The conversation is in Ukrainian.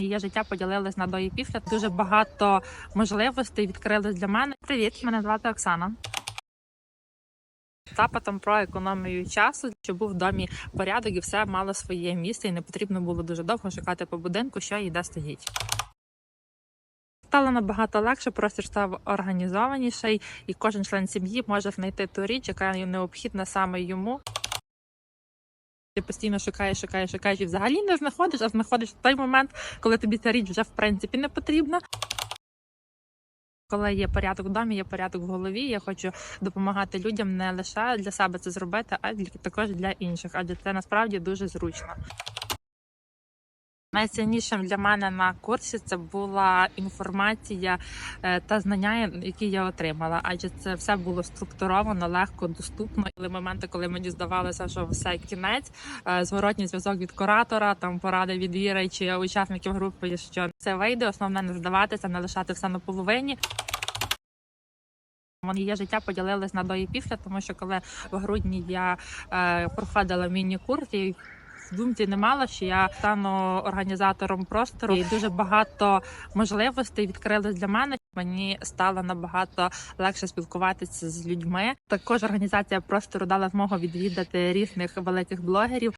Її життя поділилось на до і після. Дуже багато можливостей відкрилось для мене. Привіт, мене звати Оксана. Запитом про економію часу, щоб був в домі порядок і все мало своє місце, і не потрібно було дуже довго шукати по будинку, що і де стоїть. Стало набагато легше, простір став організованіший, і кожен член сім'ї може знайти ту річ, яка необхідна саме йому. Ти постійно шукаєш, шукаєш, шукаєш і взагалі не знаходиш, а знаходиш в той момент, коли тобі ця річ вже в принципі не потрібна. Коли є порядок в домі, є порядок в голові. Я хочу допомагати людям не лише для себе це зробити, а також для інших, адже це насправді дуже зручно. Найціннішим для мене на курсі це була інформація е, та знання, які я отримала, адже це все було структуровано, легко, доступно. Були моменти, коли мені здавалося, що все кінець, е, зворотній зв'язок від куратора, там поради від Іри чи учасників групи, що це вийде. Основне не здаватися, не лишати все на половині. Моє життя поділилось на до і після, тому що коли в грудні я е, проходила міні-курс, думці не мала, що я стану організатором простору, і дуже багато можливостей відкрилось для мене. Мені стало набагато легше спілкуватися з людьми. Також організація простору дала змогу відвідати різних великих блогерів.